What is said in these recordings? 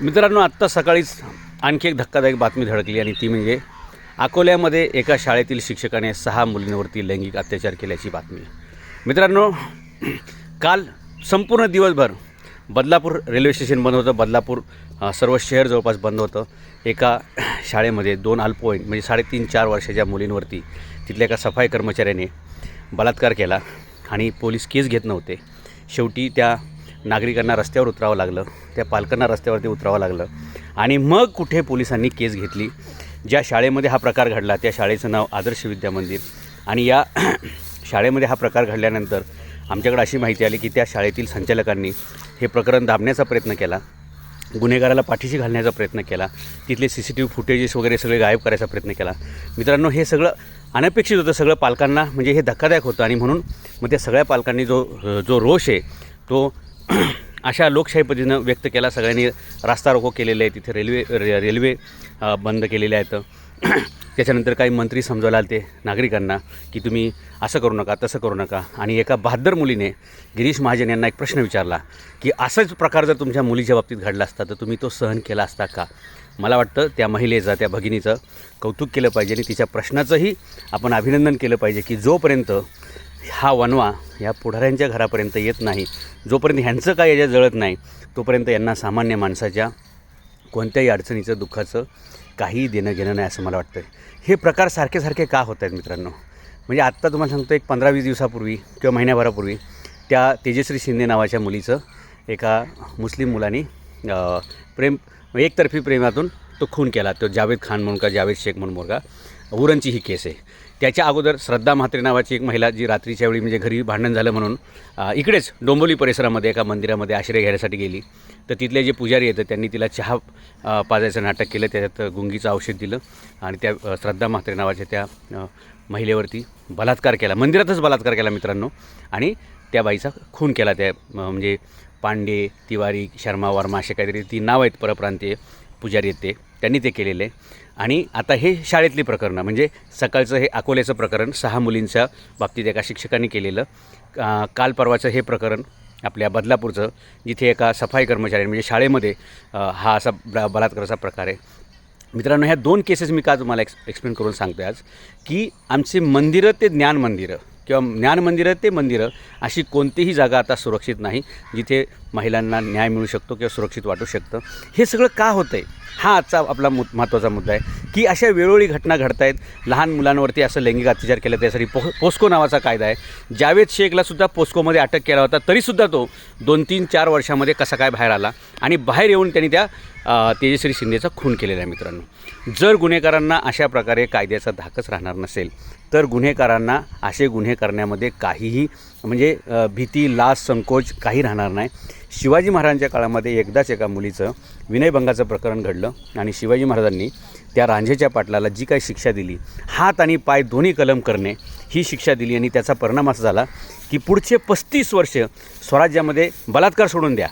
मित्रांनो आत्ता सकाळीच आणखी एक धक्कादायक बातमी धडकली आणि ती म्हणजे अकोल्यामध्ये एका शाळेतील शिक्षकाने सहा मुलींवरती लैंगिक अत्याचार केल्याची बातमी. मित्रांनो काल संपूर्ण दिवसभर बदलापूर रेल्वे स्टेशन बंद होतं. बदलापूर सर्व शहर जवळपास बंद होतं. एका शाळेमध्ये दोन अल्पवयीन म्हणजे साडेतीन चार वर्षाच्या मुलींवरती तिथल्या एका सफाई कर्मचाऱ्याने बलात्कार केला आणि पोलीस केस घेत नव्हते. शेवटी त्या नागरिकांना रस्त्यावर उतरावं लागलं त्या पालकांना रस्त्यावरती उतरावं लागलं. आणि मग कुठे पोलिसांनी केस घेतली? ज्या शाळेमध्ये हा प्रकार घडला त्या शाळेचं नाव आदर्श विद्या मंदिर. आणि या शाळेमध्ये हा प्रकार घडल्यानंतर आमच्याकडे अशी माहिती आली की त्या शाळेतील संचालकांनी हे प्रकरण दाबण्याचा प्रयत्न केला गुन्हेगाराला पाठीशी घालण्याचा प्रयत्न केला तिथले C C T V footages वगैरे सगळे गायब करायचा प्रयत्न केला. मित्रांनो हे सगळं अनपेक्षित होतं सगळं पालकांना म्हणजे हे धक्कादायक होतं. आणि म्हणून मग त्या सगळ्या पालकांनी जो जो रोष आहे तो अशा लोकशाही पद्धतीनं व्यक्त केला. सगळ्यांनी रास्ता रोको केलेले आहे तिथे रेल्वे रे रेल्वे बंद केलेले आहेत. त्याच्यानंतर काही मंत्री समजावला ते नागरिकांना की तुम्ही असं करू नका तसं करू नका. आणि एका बहादर मुलीने गिरीश महाजन यांना एक प्रश्न विचारला की असंच प्रकार जर तुमच्या मुलीच्या बाबतीत घडला असता तर तुम्ही तो सहन केला असता का? मला वाटतं त्या महिलेचं त्या भगिनीचं कौतुक केलं पाहिजे आणि तिच्या प्रश्नाचंही आपण अभिनंदन केलं पाहिजे की जोपर्यंत हा वनवा या पुढाऱ्यांच्या घरापर्यंत येत नाही. जोपर्यंत ह्यांचं काय याच्या जळत नाही तोपर्यंत यांना सामान्य माणसाच्या कोणत्याही अडचणीचं दुःखाचं काही देणं घेणं नाही असं मला वाटतं हे प्रकार सारखे सारखे का होत आहेत मित्रांनो? म्हणजे आत्ता तुम्हाला सांगतो एक पंधरा वीस दिवसापूर्वी किंवा महिन्याभरापूर्वी त्या तेजश्री शिंदे नावाच्या मुलीचं एका मुस्लिम मुलाने प्रेम एकतर्फी प्रेमातून तो खून केला. तो जावेद खान म्हणून का जावेद शेख म्हणून मुलगा. उरणची ही केस आहे. त्याच्या अगोदर श्रद्धा म्हात्रे नावाची एक महिला जी रात्रीच्या वेळी म्हणजे घरी भांडण झालं म्हणून इकडेच डोंबोली परिसरामध्ये एका मंदिरामध्ये आश्रय घ्यायसाठी गेली. तर तिथले जे पुजारी येतं त्यांनी तिला चहा पाजायचं नाटक केलं त्याच्यात गुंगीचं औषध दिलं आणि त्या श्रद्धा म्हात्रे नावाच्या त्या महिलेवरती बलात्कार केला. मंदिरातच बलात्कार केला मित्रांनो आणि त्या बाईचा खून केला. त्या म्हणजे पांडे तिवारी शर्मा वर्मा असे काहीतरी ती नाव आहेत परप्रांतीय. पुजारी आहेत ते. त्यांनी ते केलेलं आहे. आणि आता हे शाळेतली प्रकरणं म्हणजे सकाळचं हे अकोल्याचं प्रकरण सहा मुलींच्या बाबतीत एका शिक्षकांनी केलेलं काल परवाचं हे प्रकरण आपल्या बदलापूरचं जिथे एका सफाई कर्मचारी म्हणजे शाळेमध्ये हा असा बलात्काराचा प्रकार आहे. मित्रांनो ह्या दोन केसेस मी का तुम्हाला एक्स एक्सप्लेन करून सांगतो आज की आमचे मंदिरं ते ज्ञान मंदिरं किंवा ज्ञान मंदिरं ते मंदिरं अशी कोणतीही जागा आता सुरक्षित नाही जिथे महिलांना न्याय मिळू शकतो किंवा सुरक्षित वाटू शकतं. हे सगळं का होतं आहे हा आजचा आपला मु महत्त्वाचा मुद्दा आहे की अशा वेळोवेळी घटना घडत आहेत लहान मुलांवरती असं लैंगिक अत्याचार केला त्यासाठी पो पोस्को नावाचा कायदा आहे. जावेद शेखलासुद्धा पोस्कोमध्ये अटक केला होता तरीसुद्धा तो दोन तीन चार वर्षामध्ये कसा काय बाहेर आला आणि बाहेर येऊन त्यांनी त्या तेजश्री शिंदेचा खून केलेला आहे मित्रांनो. जर गुन्हेगारांना अशा प्रकारे कायद्याचा धाकच राहणार नसेल तर गुन्हेगारांना असे गुन्हे करण्यामध्ये काहीही म्हणजे भीती लाज संकोच काही राहणार नाही. शिवाजी महाराजांच्या काळामध्ये एकदाच एका मुलीचं विनयभंगाचं प्रकरण घडलं आणि शिवाजी महाराजांनी त्या रांझेच्या पाटलाला जी काही शिक्षा दिली हात आणि पाय दोन्ही कलम करणे ही शिक्षा दिली आणि त्याचा परिणाम असा झाला की पुढचे पस्तीस वर्ष स्वराज्यामध्ये बलात्कार सोडून द्या.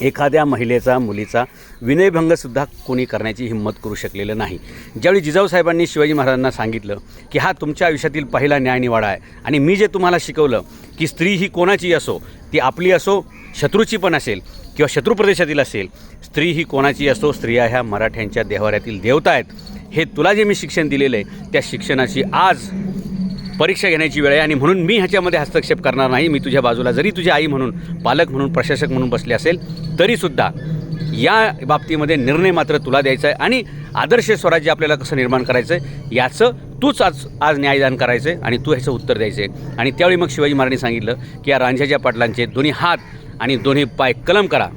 एखाद्या महिलेचा मुलीचा विनयभंगसुद्धा कोणी करण्याची हिंमत करू शकलेलं नाही. ज्यावेळी जिजाऊ साहेबांनी शिवाजी महाराजांना सांगितलं की हा तुमच्या आयुष्यातील पहिला न्यायनिवाडा आहे आणि मी जे तुम्हाला शिकवलं की स्त्री ही कोणाची असो ती आपली असो शत्रूची पण असेल किंवा शत्रू प्रदेशातील असेल स्त्री ही कोणाची असो स्त्रिया ह्या मराठ्यांच्या देवाऱ्यातील देवता आहेत. हे तुला जे मी शिक्षण दिलेलं आहे त्या शिक्षणाची आज परीक्षा घेण्याची वेळ आहे आणि म्हणून मी ह्याच्यामध्ये हस्तक्षेप करणार नाही. मी तुझ्या बाजूला जरी तुझी आई म्हणून पालक म्हणून प्रशासक म्हणून बसले असेल तरीसुद्धा या बाबतीमध्ये निर्णय मात्र तुला द्यायचा आहे आणि आदर्श स्वराज्य आपल्याला कसं निर्माण करायचं आहे याचं तूच आज आज न्यायदान करायचं आहे आणि तू ह्याचं उत्तर द्यायचं आहे आणि त्यावेळी मग शिवाजी महाराजांनी सांगितलं की या रांझ्याच्या पाटलांचे दोन्ही हात आणि दोन्ही पाय कलम करा.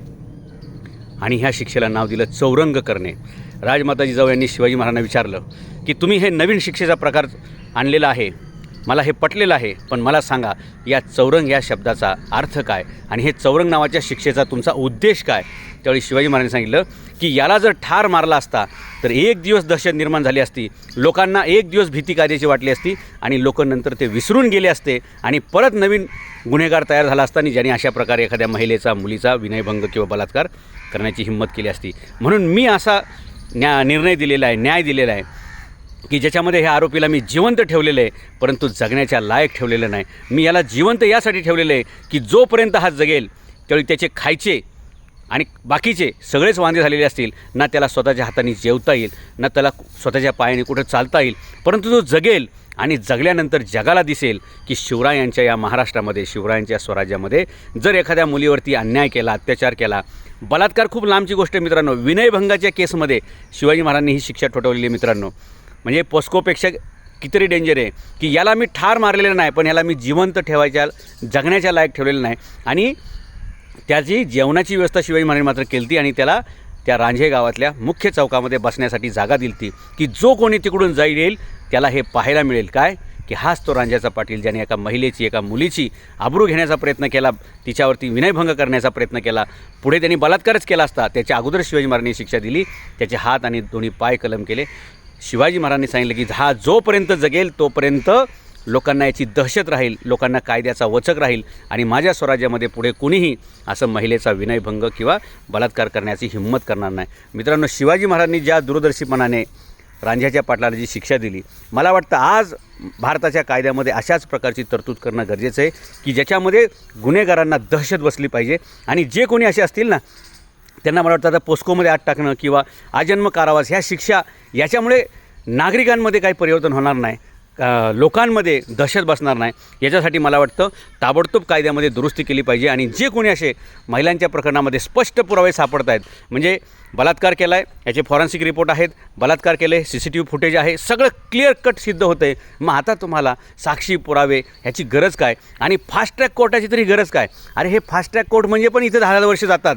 आणि ह्या शिक्षेला नाव दिलं चौरंग करणे. राजमाता जिजाऊ यांनी शिवाजी महाराजांना विचारलं की तुम्ही हे नवीन शिक्षेचा प्रकार आणलेला आहे. मला हे पटलेलं आहे पण मला सांगा या चौरंग या शब्दाचा अर्थ काय? आणि हे चौरंग नावाच्या शिक्षेचा तुमचा उद्देश काय? त्यावेळी शिवाजी महाराजांनी सांगितलं की याला जर ठार मारला असता तर एक दिवस दहशत निर्माण झाली असती लोकांना एक दिवस भीती कायद्याची वाटली असती आणि लोक नंतर ते विसरून गेले असते आणि परत नवीन गुन्हेगार तयार झाला असता आणि ज्याने अशा प्रकारे एखाद्या महिलेचा मुलीचा विनयभंग किंवा बलात्कार करण्याची हिंमत केली असती. म्हणून मी असा न्या निर्णय दिलेला आहे न्याय दिलेला आहे. की ज्याच्यामध्ये ह्या आरोपीला मी जिवंत ठेवलेलं आहे परंतु जगण्याच्या लायक ठेवलेलं नाही. मी याला जिवंत यासाठी ठेवलेलं आहे की जोपर्यंत हा जगेल त्यावेळी त्याचे खायचे आणि बाकीचे सगळेच वांदे झालेले असतील ना त्याला स्वतःच्या हाताने जेवता येईल ना त्याला स्वतःच्या पायाने कुठं चालता येईल. परंतु तो जगेल आणि जगल्यानंतर जगाला दिसेल की शिवरायांच्या या महाराष्ट्रामध्ये शिवरायांच्या स्वराज्यामध्ये जर एखाद्या मुलीवरती अन्याय केला अत्याचार केला बलात्कार खूप लांबची गोष्ट मित्रांनो. विनयभंगाच्या केसमध्ये शिवाजी महाराजांनी ही शिक्षा ठोठवलेली आहे मित्रांनो. म्हणजे पोस्कोपेक्षा कितीतरी डेंजर आहे. की याला मी ठार मारलेलं नाही पण याला मी जिवंत ठेवायच्या जगण्याच्या लायक ठेवलेलं नाही. आणि त्याची जेवणाची व्यवस्था शिवाजी महाराज मात्र केली ती आणि त्याला त्या रांझे गावातल्या मुख्य चौकामध्ये बसण्यासाठी जागा दिली ती की जो कोणी तिकडून जाईल येईल त्याला हे पाहायला मिळेल. काय? की हाच तो रांजाचा पाटील ज्याने एका महिलेची एका मुलीची आबरू घेण्याचा प्रयत्न केला तिच्यावरती विनयभंग करण्याचा प्रयत्न केला. पुढे त्यांनी बलात्कारच केला असता. त्याच्या अगोदर शिवाजी महाराजांनी शिक्षा दिली. त्याचे हात आणि दोन्ही पाय कलम केले. शिवाजी महाराजांनी सांगितलं की हा जोपर्यंत जगेल तोपर्यंत लोकांना याची दहशत राहील लोकांना कायद्याचा वचक राहील आणि माझ्या स्वराज्यामध्ये पुढे कुणीही असं महिलेचा विनयभंग किंवा बलात्कार करण्याची हिंमत करणार नाही. मित्रांनो शिवाजी महाराजांनी ज्या दूरदर्शीपणाने रांझ्याच्या पाटलाला जी शिक्षा दिली मला वाटतं आज भारताच्या कायद्यामध्ये अशाच प्रकारची तरतूद करणं गरजेचं आहे की ज्याच्यामध्ये गुन्हेगारांना दहशत बसली पाहिजे आणि जे कोणी असे असतील ना त्यांना मला वाटतं आता पोस्कोमध्ये आत टाकणं किंवा आजन्म कारावास ह्या शिक्षा याच्यामुळे नागरिकांमध्ये काही परिवर्तन होणार नाही. लोकांमध्ये दहशत बसणार नाही. याच्यासाठी मला वाटतं ताबडतोब कायद्यामध्ये दुरुस्ती केली पाहिजे आणि जे कोणी असे महिलांच्या प्रकरणामध्ये स्पष्ट पुरावे सापडत आहेत म्हणजे बलात्कार केला आहे याचे फॉरेन्सिक रिपोर्ट आहेत बलात्कार केले C C T V footage आहे सगळं क्लिअर कट सिद्ध होतं आहे मग आता तुम्हाला साक्षी पुरावे ह्याची गरज काय? आणि फास्ट ट्रॅक कोर्टाची तरी गरज काय? अरे हे फास्ट ट्रॅक कोर्ट म्हणजे पण इथं दहा दहा वर्ष जातात.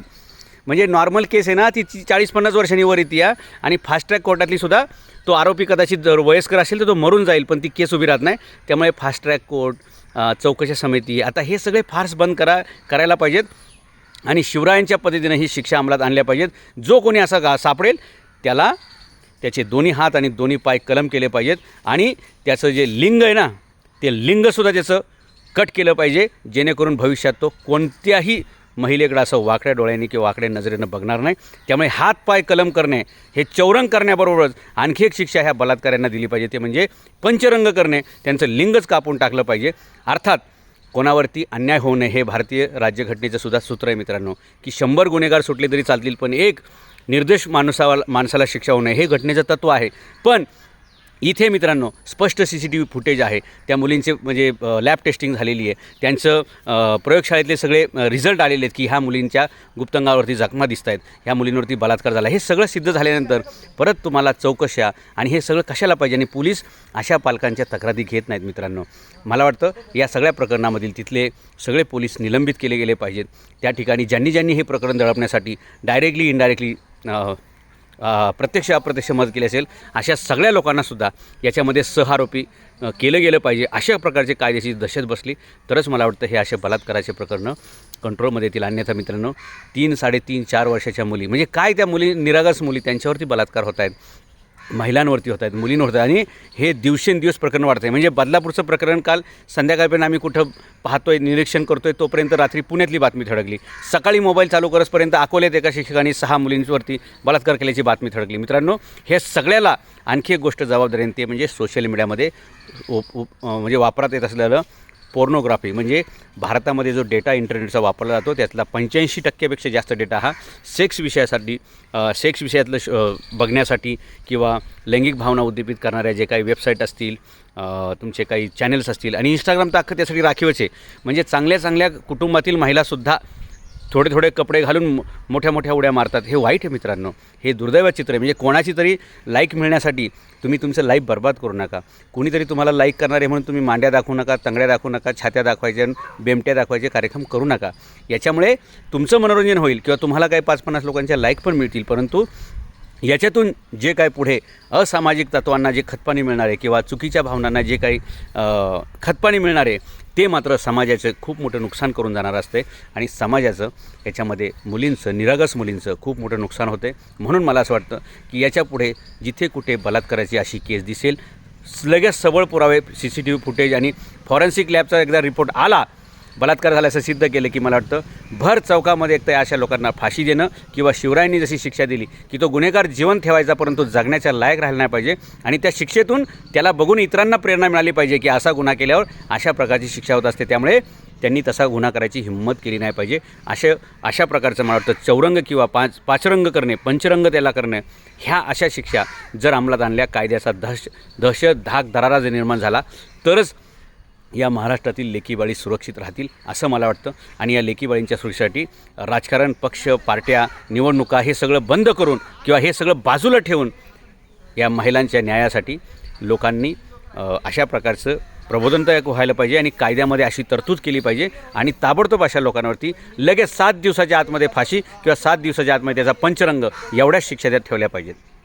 म्हणजे नॉर्मल केस आहे ना ती चाळीस पन्नास वर्षांनी वर येते या. आणि फास्ट ट्रॅक कोर्टातली सुद्धा तो आरोपी कदाचित जर वयस्कर असेल तर तो मरून जाईल पण ती केस उभी राहत नाही. त्यामुळे फास्ट ट्रॅक कोर्ट चौकशा चौकशी समिती आता हे सगळे फार्स बंद करा करायला पाहिजेत. आणि शिवरायांच्या पद्धतीनं ही शिक्षा अंमलात आणल्या पाहिजेत. जो कोणी असा गा सापडेल त्याला त्याचे दोन्ही हात आणि दोन्ही पाय कलम केले पाहिजेत. आणि त्याचं जे लिंग आहे ना ते लिंगसुद्धा त्याचं कट केलं पाहिजे जेणेकरून भविष्यात तो कोणत्याही महिलेकडं असं वाकड्या डोळ्यांनी किंवा वाकड्या नजरेनं बघणार नाही. त्यामुळे हातपाय कलम करणे हे चौरंग करण्याबरोबरच आणखी एक शिक्षा ह्या बलात्काऱ्यांना दिली पाहिजे. ते म्हणजे पंचरंग करणे. त्यांचं लिंगच कापून टाकलं पाहिजे. अर्थात कोणावरती अन्याय होऊ नये हे भारतीय राज्यघटनेचं सुद्धा सूत्र आहे मित्रांनो. की शंभर गुन्हेगार सुटले तरी चालतील पण एक निर्दोष माणसावा माणसाला शिक्षा होऊ नये हे घटनेचं तत्त्व आहे. पण इथे मित्रांनो स्पष्ट C C T V footage आहे. त्या मुलींचे म्हणजे लॅब टेस्टिंग झालेली आहे. त्यांचं प्रयोगशाळेतले सगळे रिझल्ट आलेले आहेत की ह्या मुलींच्या गुप्तांगावरती जखमा दिसत आहेत ह्या मुलींवरती बलात्कार झाला. हे सगळं सिद्ध झाल्यानंतर परत तुम्हाला चौकशा आणि हे सगळं कशाला पाहिजे आणि पोलीस अशा पालकांच्या तक्रारी घेत नाहीत मित्रांनो. मला वाटतं या सगळ्या प्रकरणामधील तिथले सगळे पोलीस निलंबित केले गेले पाहिजेत. त्या ठिकाणी ज्यांनी ज्यांनी हे प्रकरण दडपण्यासाठी डायरेक्टली इनडायरेक्टली प्रत्यक्ष अप्रत्यक्ष मदत केली असेल अशा सगळ्या लोकांनासुद्धा याच्यामध्ये सहआरोपी केलं गेलं पाहिजे अशा प्रकारचे कायद्याची दहशत बसली तरच मला वाटतं हे असे बलात्काराचे प्रकरणं कंट्रोलमध्ये येतील. अन्यथा मित्रांनो तीन साडेतीन चार वर्षाच्या मुली म्हणजे काय त्या मुली निरागस मुली त्यांच्यावरती बलात्कार होत आहेत. महिलांवरती होत आहेत मुलींवर होत आहेत. आणि हे दिवसेंदिवस प्रकरण वाढत आहे. म्हणजे बदलापूरचं प्रकरण काल संध्याकाळपर्यंत आम्ही कुठं पाहतोय निरीक्षण करतोय तोपर्यंत रात्री पुण्यातली बातमी थडकली. सकाळी मोबाईल चालू करसपर्यंत अकोल्यात एका शिक्षकाने सहा मुलींवरती बलात्कार केल्याची बातमी थडकली. मित्रांनो हे सगळ्याला आणखी एक गोष्ट जबाबदारी ते म्हणजे सोशल मीडियामध्ये उप- म्हणजे वापरात येत असलेलं पोर्नोग्राफी म्हणजे भारतामध्ये जो डेटा इंटरनेटचा वापरला जातो त्यातला पंच्याऐंशी टक्क्यापेक्षा जास्त डेटा हा सेक्स विषयासाठी सेक्स विषयातलं श बघण्यासाठी किंवा लैंगिक भावना उद्दीपित करणाऱ्या जे काही वेबसाईट असतील तुमचे काही चॅनल्स असतील. आणि इंस्टाग्राम तर अख्खं त्यासाठी राखीवच आहे. म्हणजे चांगल्या चांगल्या कुटुंबातील महिलासुद्धा थोडे थोडे कपडे घालून मोठ्या मोठ्या उड्या मारतात. हे वाईट आहे मित्रांनो. हे दुर्दैव चित्र आहे. म्हणजे कोणाची तरी लाईक मिळण्यासाठी तुम्ही तुमचं लाईफ बर्बाद करू नका. कोणीतरी तुम्हाला लाईक करणारे म्हणून तुम्ही मांड्या दाखवू नका तंगड्या दाखवू नका छात्या दाखवायच्या बेमट्या दाखवायचे कार्यक्रम करू नका. याच्यामुळे तुमचं मनोरंजन होईल किंवा तुम्हाला काही पाच पन्नास लोकांच्या लाईक पण मिळतील परंतु याच्यातून जे काय पुढे असामाजिक तत्वांना जे खतपाणी मिळणार आहे किंवा चुकीच्या भावनांना जे काही खतपाणी मिळणार आहे ते मात्र समाजाचं खूप मोठं नुकसान करून जाणार असते. आणि समाजाचं याच्यामध्ये मुलींचं निरागस मुलींचं खूप मोठं नुकसान होते. म्हणून मला असं वाटतं की याच्यापुढे जिथे कुठे बलात्काराची अशी केस दिसेल लगेच सबळ पुरावे C C T V footage आणि फॉरेन्सिक लॅबचा एकदा रिपोर्ट आला बलात्कार झाल्याचं सिद्ध केलं की मला वाटतं भर चौकामध्ये एक तर अशा लोकांना फाशी देणं किंवा शिवरायांनी जशी शिक्षा दिली की तो गुन्हेगार जीवन ठेवायचा परंतु जगण्याच्या लायक राहिला नाही पाहिजे आणि त्या शिक्षेतून त्याला बघून इतरांना प्रेरणा मिळाली पाहिजे की असा गुन्हा केल्यावर अशा प्रकारची शिक्षा होत असते. त्यामुळे त्यांनी तसा गुन्हा करायची हिंमत केली नाही पाहिजे. अशा अशा प्रकारचं मला वाटतं चौरंग किंवा पाच पाचरंग करणे पंचरंग त्याला करणे ह्या अशा शिक्षा जर अंमलात आणल्या कायद्याचा दहश दहशत धाक दरारा जर निर्माण झाला तरच या महाराष्ट्रातील लेखीबाळी सुरक्षित राहतील असं मला वाटतं. आणि या लेखीबाळींच्या सुरक्षेसाठी राजकारण पक्ष पार्ट्या निवडणुका हे सगळं बंद करून किंवा हे सगळं बाजूला ठेवून या महिलांच्या न्यायासाठी लोकांनी अशा प्रकारचं प्रबोधनदायक व्हायला पाहिजे आणि कायद्यामध्ये अशी तरतूद केली पाहिजे आणि ताबडतोब अशा लोकांवरती लगेच सात दिवसाच्या आतमध्ये फाशी किंवा सात दिवसाच्या आतमध्ये त्याचा पंचरंग एवढ्याच शिक्षा त्यात ठेवल्या पाहिजेत.